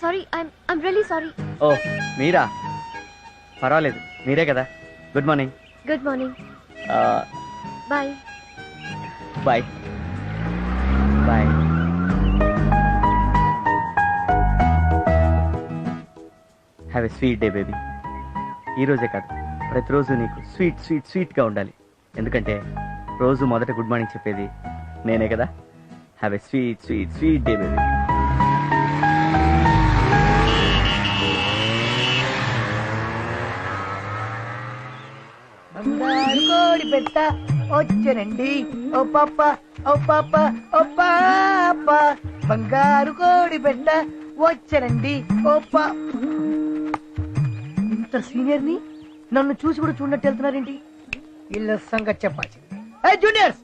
Sorry I'm I'm really sorry oh మీరా? పర్వాలేదు మీరే కదా. Good morning good morning bye bye bye have a sweet day baby ఈరోజే కాదు ప్రతిరోజు నీకు స్వీట్ స్వీట్ స్వీట్గా ఉండాలి. ఎందుకంటే రోజు మొదట గుడ్ మార్నింగ్ చెప్పేది నేనే కదా. Have a sweet sweet sweet day baby పెట్ట వచ్చనండి ఓ పాప ఓ పాప ఓ పాప. బంగారు కోడి పెట్ట వచ్చనండి ఓ పా. ఇంత సీనియర్ని నన్ను చూసి కూడా చూడనట్టు వెళ్తున్నారేంటి? వీళ్ళ సంగతి చెప్పాల్సింది. ఏ జూనియర్స్?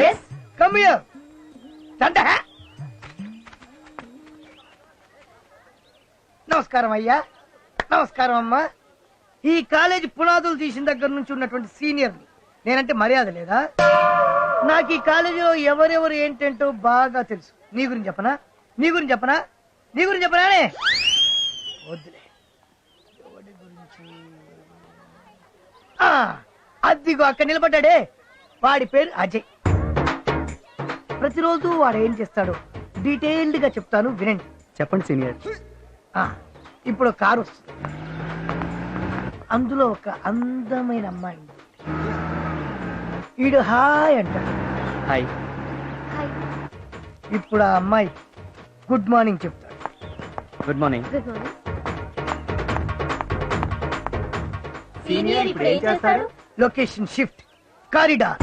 ఎస్ కమ్ హియర్ నమస్కారం అయ్యా. నమస్కారం అమ్మా. ఈ కాలేజీ పునాదులు తీసిన దగ్గర నుంచి ఉన్నటువంటి సీనియర్ నేనంటే మర్యాద లేదా? నాకు ఈ కాలేజీలో ఎవరెవరు ఏంటంటో బాగా తెలుసు. నీ గురించి చెప్పనా? నీ గురించి చెప్పనా? నీ గురించి చెప్పనానే వద్దులే. ఎవడి గురించి? ఆ, అద్దిగో అక్కడ నిలబడ్డాడే. వాడి పేరు అజయ్. ప్రతిరోజు వాడు ఏం చేస్తాడో డీటెయిల్డ్గా చెప్తాను వినండి. చెప్పండి సీనియర్. ఆ, ఇప్పుడు కారు వస్తుంది. అందులో ఒక అందమైన అమ్మాయి ఈడు హాయ్ అంటాడు హాయ్. ఇప్పుడు ఆ అమ్మాయి గుడ్ మార్నింగ్ చెప్తాడు. Good morning. Good morning. Senior ఇప్పుడు ఏం చేస్తాడు? Location shift. కారిడార్.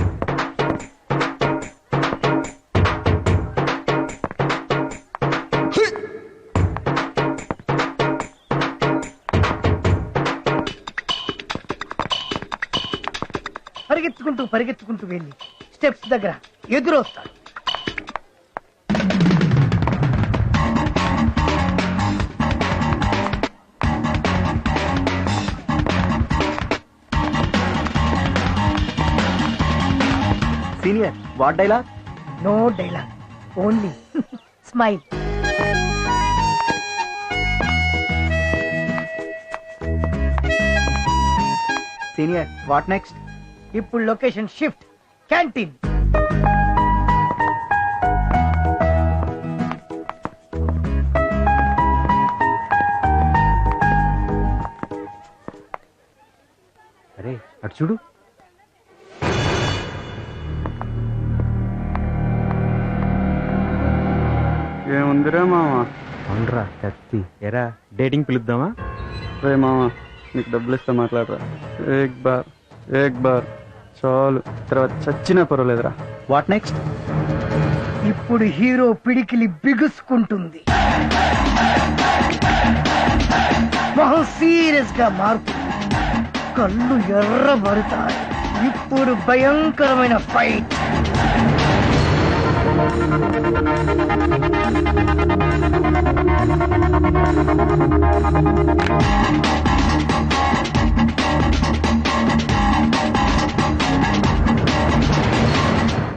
పరిగెత్తుకుంటూ పరిగెత్తుకుంటూ వెళ్ళి స్టెప్స్ దగ్గర ఎదురొస్తాడు senior what dialogue no dialogue only smile. Senior what next ఇప్పుడు లొకేషన్ షిఫ్ట్. క్యాంటీన్. అరే అటు చూడు. ఏముందిరా మామ? అవునరా కత్తి ఎరా డేటింగ్ పిలుద్దామా? రే మామ నీకు డబ్బులు ఇస్తా మాట్లాడరా. ఏక్ బార్. ఏక్ బార్. చాలు. తర్వాత చచ్చినా పర్వాలేదురా. What next? ఇప్పుడు హీరో పిడికిలి బిగుసుకుంటుంది. మొహం సీరియస్గా మారుతుంది. కళ్ళు ఎర్రబడతాయి ఇప్పుడు భయంకరమైన ఫైట్.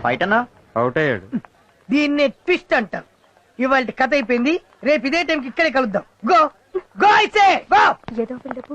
ఫైట్ అన్నా అవుట్ అయ్యాడు దీన్నే ట్విస్ట్ అంటారు. ఇవాళ కథ అయిపోయింది రేపు ఇదే టైంకి ఇక్కడే కలుద్దాం. గో గో అయితే గో! ఏదో పిల్లపు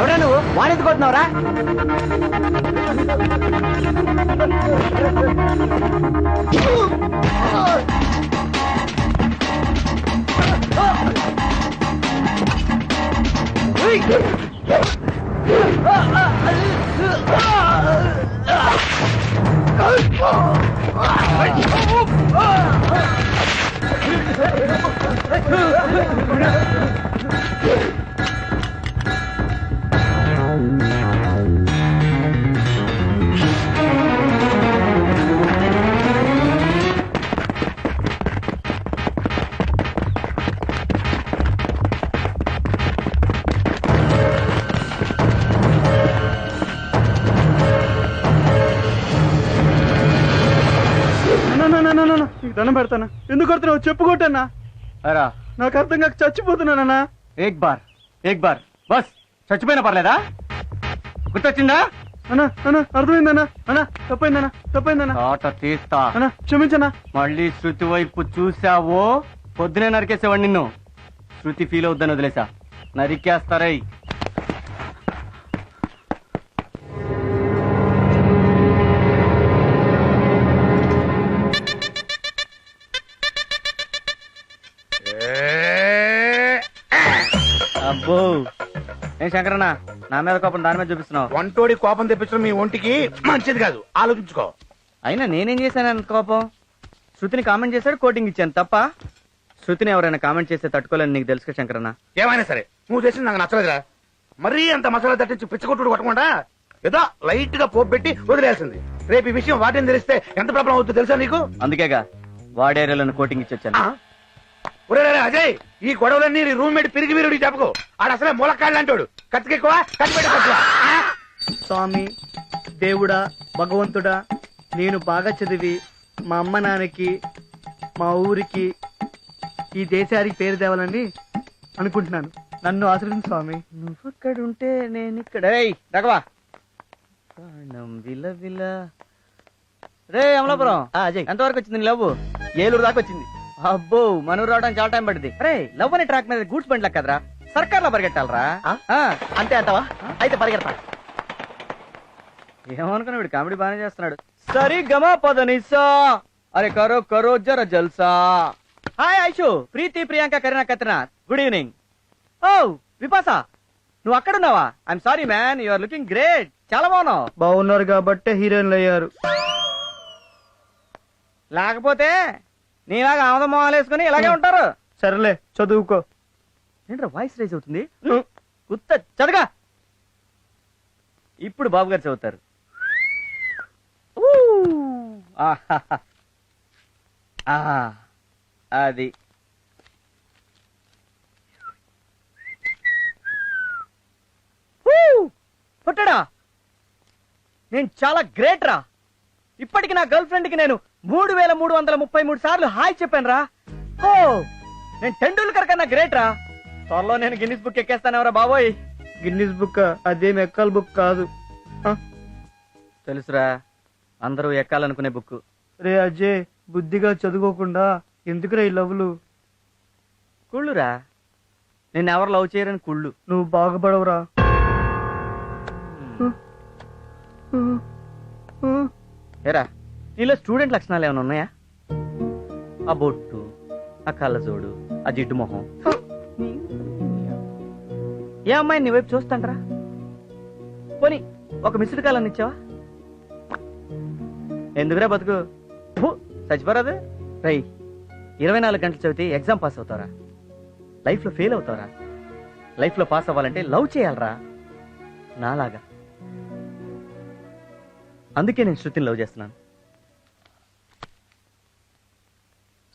ఎవరా నువ్వు? వాణింది కొట్టినావురా ఆ నీకు దండం పెడతానా? ఎందుకు కొడుతున్నావు? చెప్పుకోటన్నా అరా. నాకు అర్థం కాక చచ్చిపోతున్నానన్నా ఏక్ బార్ ఏక్ బార్. బస్. చచ్చిపోయినా పర్లేదా? గుర్తొచ్చిందా? అన్నా అన్నా అర్థమైందన్నా. అన్నా తప్పైందన్నా తప్పైందన్నా. ఆట తీస్తా. అన్నా మళ్ళీ శృతి వైపు చూసావో పొద్దునే నరికేసేవాడు నిన్ను. శృతి ఫీల్ అవుద్దని వదిలేసా. నరికేస్తారై శంకరన్న నా మీద కోపం దాని మీద చూపిస్తున్నావు. వంటోడి కోపం తెప్పించడం మీ ఒంటికి మంచిది కాదు. ఆలోచించుకో. అయినా నేనేం చేశాను అంత కోపం? శృతిని కామెంట్ చేశాడు కోటింగ్ ఇచ్చాను తప్ప శృతిని ఎవరైనా కామెంట్ చేస్తే తట్టుకోలేని నీకు తెలుసు శంకరన్న. ఏమైనా సరే నువ్వు చేసింది నాకు నచ్చలేదురా. మరీ అంత మసాలా తట్టించి పిచ్చగొట్టుడు కొట్టకుండా ఏదో లైట్గా పోపు పెట్టి వదిలేసింది. రేపు ఈ విషయం వాటిని తెలిస్తే ఎంత ప్రాబ్లం అవుతుందో తెలుసా నీకు? అందుకేగా వాడేరియాలను కోటింగ్ ఇచ్చి వచ్చాను ఆ? ఒరే రే, రే, అజయ్ ఈ గొడవలన్నీ రూమ్మేట్ పిరిగి వీరుడి చెప్పుకో. ఆడ అసలే మూలకాళ్ళు అంటాడు కత్తికెక్కువ కత్తి పెట్ట తక్కువ. ఆ? స్వామి దేవుడా భగవంతుడా నేను బాగా చదివి మా అమ్మ నాన్నకి మా ఊరికి ఈ దేశానికి పేరు తేవాలని అనుకుంటున్నాను. నన్ను ఆశ్రయించు స్వామి. నువ్వు అక్కడ ఉంటే నేను ఇక్కడ రఘవా. ప్రాణం విలవిల. రే అమలాపురం. అజయ్ ఎంతవరకు వచ్చింది లవ్ ఏలూరు దాకా వచ్చింది. అబ్బో మనూరు రావడానికి చాలా టైం పడుతుంది రే లవ్ అనే ట్రాక్ మీద గూడ్స్ బండి కదరా సర్కార్లో పరిగెట్టాలరా అంతే అంటావా? అయితే పరిగెడతా. ఏమనుకున్నా వీడు కామెడీ బాగానే చేస్తున్నాడు. సరి గమా పదనిసా అరే కరో కరో జర జల్సా. Hi Aishu. Preethi Priyanka Kareena Katrina good evening. Oh Bipasha నువ్వు అక్కడున్నావా? I'm sorry man you are looking great చాలా బాగున్నావు. బాగున్నారు కాబట్టే హీరోయిన్లు అయ్యారు. లేకపోతే నీలాగా ఆమదం మొహాలు వేసుకుని ఇలాగే ఉంటారు. సరేలే చదువుకో. ఏంట్రా వాయిస్ రైజ్ అవుతుంది? ఉత్త చదగా ఇప్పుడు బాబు గారు చదువుతారు. అది. పుట్టడా. నేను చాలా గ్రేట్ రా. ఇప్పటికి నా గర్ల్ ఫ్రెండ్కి నేను మూడు వేల మూడు వందల ముప్పై మూడు సార్లు హాయ్ చెప్పాను రా ఓ నేను టెండూల్కర్ కన్నా గ్రేట్ రా. త్వరలో నేను గిన్నిస్ బుక్ ఎక్కేస్తానెవరా బాబోయ్? గిన్నిస్ బుక్ అదేం ఎక్కల్ బుక్ కాదు. తెలుసురా అందరూ ఎక్కాలనుకునే బుక్ రే అజయ్ బుద్ధిగా చదువుకోకుండా ఎందుకురా ఈ లవ్లు? కుళ్ళురా నేను ఎవరు లవ్ చేయరని కుళ్ళు. నువ్వు బాగుపడవురా. ఏరా నీలో స్టూడెంట్ లక్షణాలు ఏమైనా ఉన్నాయా? ఆ బొట్టు ఆ కళ్ళజోడు ఆ జిడ్డు మొహం. ఏ అమ్మాయి నీ వైపు చూస్తాంట్రా? పోనీ ఒక మిస్డ్ కాల్ ఇచ్చావా? ఎందుకురా బతుకు? చచ్చిపోరాదు రై ఇరవై నాలుగు గంటలు చదివితే ఎగ్జామ్ పాస్ అవుతారా లైఫ్లో ఫెయిల్ అవుతారా లైఫ్లో పాస్ అవ్వాలంటే లవ్ చేయాలరా. నాలాగా. అందుకే నేను శృతిని లవ్ చేస్తున్నాను.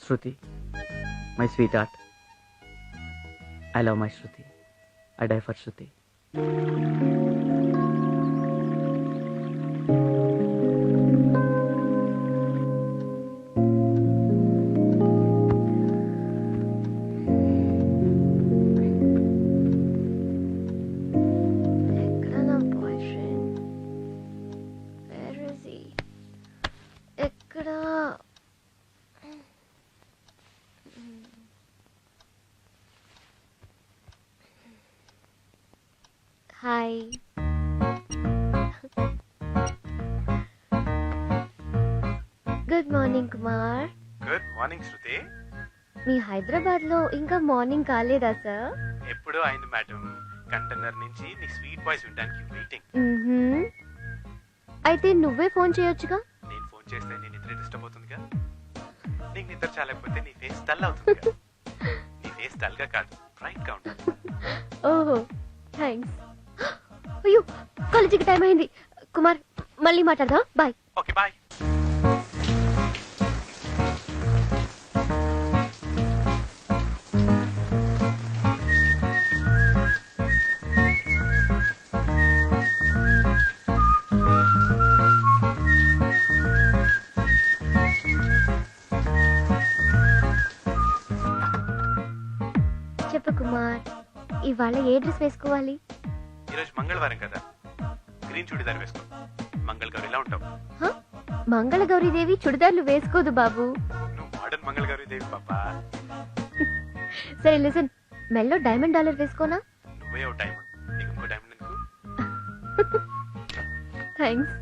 Shruti my sweet heart I love my Shruti. I die for Shruti hi. Good morning Kumar good morning Shruti మీ హైదరాబాద్లో ఇంకా మార్నింగ్ కాలేదా సార్ ఎప్పుడో అయింది మేడం కంటైనర్ నుంచి నీ స్వీట్ వాయిస్ వినడానికి వెయిటింగ్. అయితే నువ్వే ఫోన్ చేయొచ్చుగా? నేను ఫోన్ చేస్తే నీ నిద్ర డిస్టర్బ్ అవుతుందిగా నీకు నిద్ర చాలకపోతే నీ ఫేస్ డల్ అవుతుందిగా? నీ ఫేస్ డల్గా కాదు బ్రైట్గా ఉండాలి ఓహో థ్యాంక్స్ అయ్యో కాలేజీకి టైం అయింది. కుమార్ మళ్ళీ మాట్లాడదాం. బాయ్ ఓకే బాయ్ చెప్పు కుమార్ ఇవాళ ఏ డ్రెస్ వేసుకోవాలి? ఈరోజు మంగళవారం కదా. గ్రీన్ చూడిదార్ వేసుకో. మంగళ గౌరి ఇలా ఉంటావు? హ? మంగళ గౌరీదేవి చుడిదార్లు వేసుకోదు బాబు. నువ్వు మోడర్న్ మంగళ గౌరి దేవి పాపా. సరే లిసన్. మెల్లో డైమండ్ డాలర్ వేసుకోనా? నువ్వే ఓ డైమండ్. నీకు ఇంకో డైమండ్ ఎందుకు? థ్యాంక్స్